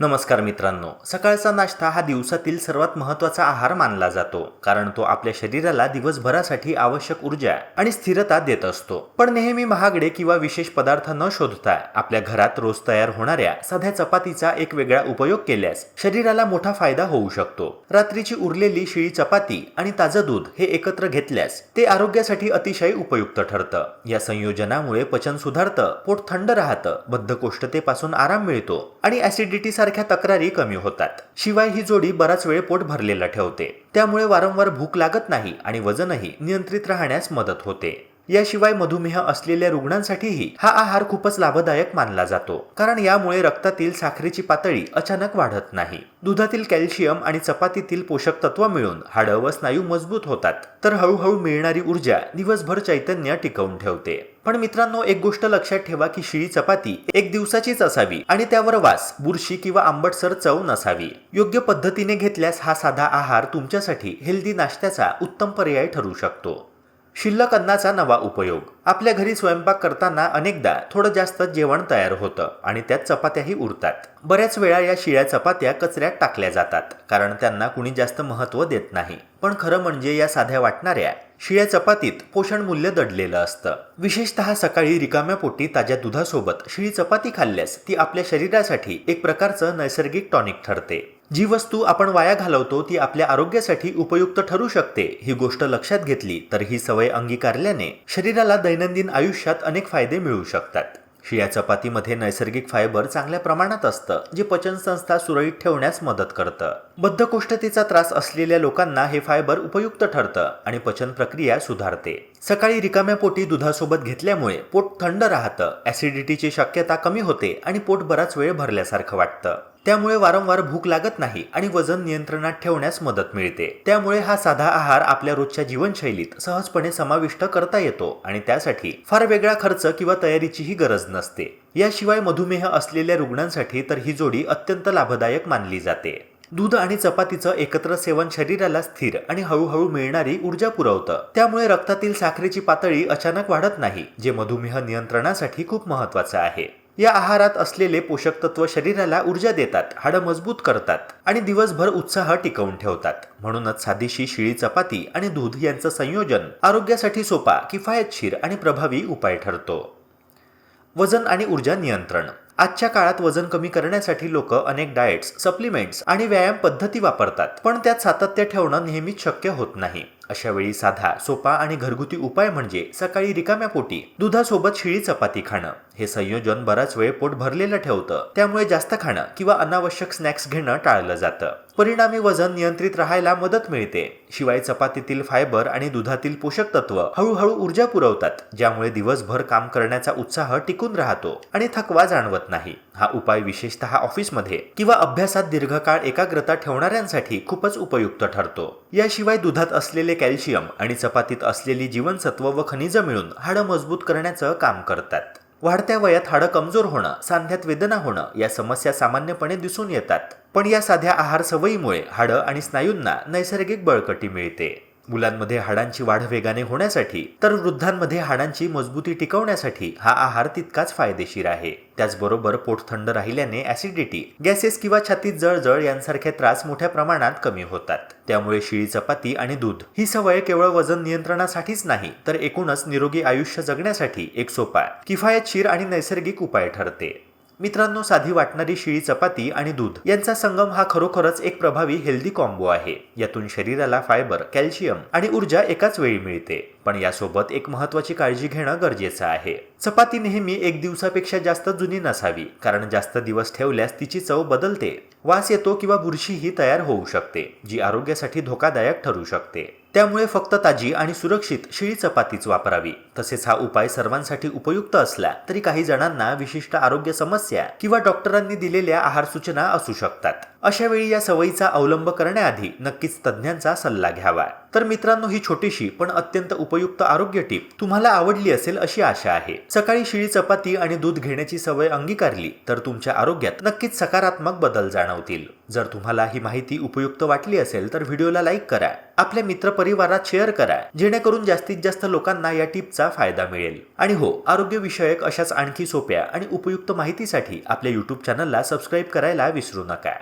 नमस्कार मित्रांनो सकाळचा नाश्ता हा दिवसातील सर्वात महत्त्वाचा आहार मानला जातो कारण तो आपल्या शरीराला दिवसभरासाठी आवश्यक ऊर्जा आणि स्थिरता देत असतो. पण नेहमी महागडे किंवा विशेष पदार्थ न शोधता आपल्या घरात रोज तयार होणाऱ्या साध्या चपातीचा एक वेगळा उपयोग केल्यास शरीराला मोठा फायदा होऊ शकतो. रात्रीची उरलेली शिळी चपाती आणि ताजं दूध हे एकत्र घेतल्यास ते आरोग्यासाठी अतिशय उपयुक्त ठरतं. या संयोजनामुळे पचन सुधारतं पोट थंड राहतं बद्धकोष्ठतेपासून आराम मिळतो आणि ऍसिडिटी यासारख्या तक्रारी कमी होतात. शिवाय ही जोडी बराच वेळ पोट भरलेलं ठेवते. त्यामुळे वारंवार भूक लागत नाही आणि वजनही नियंत्रित राहण्यास मदत होते. याशिवाय मधुमेह असलेल्या रुग्णांसाठीही हा आहार खूपच लाभदायक मानला जातो. कारण यामुळे रक्तातील साखरेची पातळी अचानक वाढत नाही. दुधातील कॅल्शियम आणि चपातीतील पोषक तत्व मिळून हाडं व स्नायू मजबूत होतात. तर हळूहळू मिळणारी ऊर्जा दिवसभर चैतन्य टिकवून ठेवते. पण मित्रांनो एक गोष्ट लक्षात ठेवा की शिळी चपाती एक दिवसाचीच असावी आणि त्यावर वास बुरशी किंवा आंबटसर चव नसावी. योग्य पद्धतीने घेतल्यास हा साधा आहार तुमच्यासाठी हेल्दी नाश्त्याचा उत्तम पर्याय ठरू शकतो. शिल्लक अन्नाचा नवा उपयोग. आपल्या घरी स्वयंपाक करताना अनेकदा थोडं जास्त जेवण तयार होतं आणि त्यात चपात्याही उरतात. बऱ्याच वेळा या शिळ्या चपात्या कचऱ्यात टाकल्या जातात कारण त्यांना कुणी जास्त महत्त्व देत नाही. पण खरं म्हणजे या साध्या वाटणाऱ्या शिळ्या चपातीत पोषण मूल्य दडलेलं असतं. विशेषतः सकाळी रिकाम्या पोटी ताज्या दुधासोबत शिळी चपाती खाल्ल्यास ती आपल्या शरीरासाठी एक प्रकारचं नैसर्गिक टॉनिक ठरते. जी वस्तू आपण वाया घालवतो ती आपल्या आरोग्यासाठी उपयुक्त ठरू शकते ही गोष्ट लक्षात घेतली तर ही सवय अंगीकारल्याने शरीराला दैनंदिन आयुष्यात अनेक फायदे मिळू शकतात. शिया चपातीमध्ये नैसर्गिक फायबर चांगल्या प्रमाणात असतं जे पचनसंस्था सुरळीत ठेवण्यास मदत करतं. बद्धकोष्ठतेचा त्रास असलेल्या लोकांना हे फायबर उपयुक्त ठरतं आणि पचन प्रक्रिया सुधारते. सकाळी रिकाम्या पोटी दुधासोबत घेतल्यामुळे पोट थंड राहतं ॲसिडिटीची शक्यता कमी होते आणि पोट बराच वेळ भरल्यासारखं वाटतं. त्यामुळे वारंवार भूक लागत नाही आणि वजन नियंत्रणात ठेवण्यास मदत मिळते. त्यामुळे हा साधा आहार आपल्या रोजच्या जीवनशैलीत सहजपणे समाविष्ट करता येतो आणि त्यासाठी फार वेगळा खर्च किंवा तयारीचीही गरज नसते. याशिवाय मधुमेह असलेल्या रुग्णांसाठी तर ही जोडी अत्यंत लाभदायक मानली जाते. दूध आणि चपातीचं एकत्र सेवन शरीराला स्थिर आणि हळूहळू मिळणारी ऊर्जा पुरवतं. त्यामुळे रक्तातील साखरेची पातळी अचानक वाढत नाही जे मधुमेह नियंत्रणासाठी खूप महत्वाचं आहे. या आहारात असलेले पोषक तत्व शरीराला ऊर्जा देतात हाडं मजबूत करतात आणि दिवसभर उत्साह टिकवून ठेवतात. म्हणूनच साधीशी शिळी चपाती आणि दूध यांचं संयोजन आरोग्यासाठी सोपा किफायतशीर आणि प्रभावी उपाय ठरतो. वजन आणि ऊर्जा नियंत्रण. आजच्या काळात वजन कमी करण्यासाठी लोक अनेक डाएट्स सप्लिमेंट्स आणि व्यायाम पद्धती वापरतात पण त्यात सातत्य ठेवणं नेहमीच शक्य होत नाही. अशा वेळी साधा सोपा आणि घरगुती उपाय म्हणजे सकाळी रिकाम्या पोटी दुधासोबत शिळी चपाती खाणं. हे संयोजन बराच वेळ पोट भरलेलं ठेवतं. त्यामुळे जास्त खाणं किंवा अनावश्यक स्नॅक्स घेणं टाळलं जातं. परिणामी वजन नियंत्रित राहायला मदत मिळते. शिवाय चपातीतील फायबर आणि दुधातील पोषक तत्व हळूहळू ऊर्जा पुरवतात ज्यामुळे दिवसभर काम करण्याचा उत्साह टिकून राहतो आणि थकवा जाणवत नाही. हा उपाय विशेषतः ऑफिसमध्ये किंवा अभ्यासात दीर्घकाळ एकाग्रता ठेवणाऱ्यांसाठी खूपच उपयुक्त ठरतो. याशिवाय दुधात असलेले कॅल्शियम आणि चपातीत असलेली जीवनसत्व व खनिजं मिळून हाडं मजबूत करण्याचं काम करतात. वाढत्या वयात हाडं कमजोर होणं सांध्यात वेदना होणं या समस्या सामान्यपणे दिसून येतात. पण या साध्या आहार सवयीमुळे हाडं आणि स्नायूंना नैसर्गिक बळकटी मिळते. मुलांमध्ये हाडांची वाढ वेगाने होण्यासाठी तर वृद्धांमध्ये हाडांची मजबूती टिकवण्यासाठी हा आहार तितकाच फायदेशीर आहे. त्याचबरोबर पोट थंड राहिल्याने ऍसिडिटी गॅसेस किंवा छातीत जळजळ यांसारखे त्रास मोठ्या प्रमाणात कमी होतात. त्यामुळे शिळी चपाती आणि दूध ही सवय केवळ वजन नियंत्रणासाठीच नाही तर एकूणच निरोगी आयुष्य जगण्यासाठी एक सोपा किफायतशीर आणि नैसर्गिक उपाय ठरते. मित्रांनो साधी वाटणारी शिळी चपाती आणि दूध. यांचा संगम हा खरोखरच एक प्रभावी हेल्दी कॉम्बो आहे. यातून शरीराला फायबर कॅल्शियम आणि ऊर्जा एकाच वेळी मिळते. पण यासोबत एक महत्वाची काळजी घेणं गरजेचं आहे. चपाती नेहमी एक दिवसापेक्षा जास्त जुनी नसावी कारण जास्त दिवस ठेवल्यास तिची चव बदलते. वास येतो किंवा बुरशीही तयार होऊ शकते जी आरोग्यासाठी धोकादायक ठरू शकते. त्यामुळे फक्त ताजी आणि सुरक्षित शिळी चपातीच वापरावी. तसेच हा उपाय सर्वांसाठी उपयुक्त असला तरी काही जणांना विशिष्ट आरोग्य समस्या किंवा डॉक्टरांनी दिलेल्या आहार सूचना असू शकतात. अशा वेळी या सवयीचा अवलंब करण्याआधी नक्कीच तज्ज्ञांचा सल्ला घ्यावा. तर मित्रांनो ही छोटीशी पण अत्यंत उपयुक्त आरोग्य टीप तुम्हाला आवडली असेल अशी आशा आहे. सकाळी शिळी चपाती आणि दूध घेण्याची सवय अंगीकारली तर तुमच्या आरोग्यात नक्कीच सकारात्मक बदल जाणवतील. जर तुम्हाला ही माहिती उपयुक्त वाटली असेल तर व्हिडिओला लाईक करा. आपल्या मित्रपरिवारात शेअर करा जेणेकरून जास्तीत जास्त लोकांना या टिपचा फायदा मिळेल. आणि हो आरोग्यविषयक अशाच आणखी सोप्या आणि उपयुक्त माहितीसाठी आपल्या युट्यूब चॅनलला सबस्क्राईब करायला विसरू नका.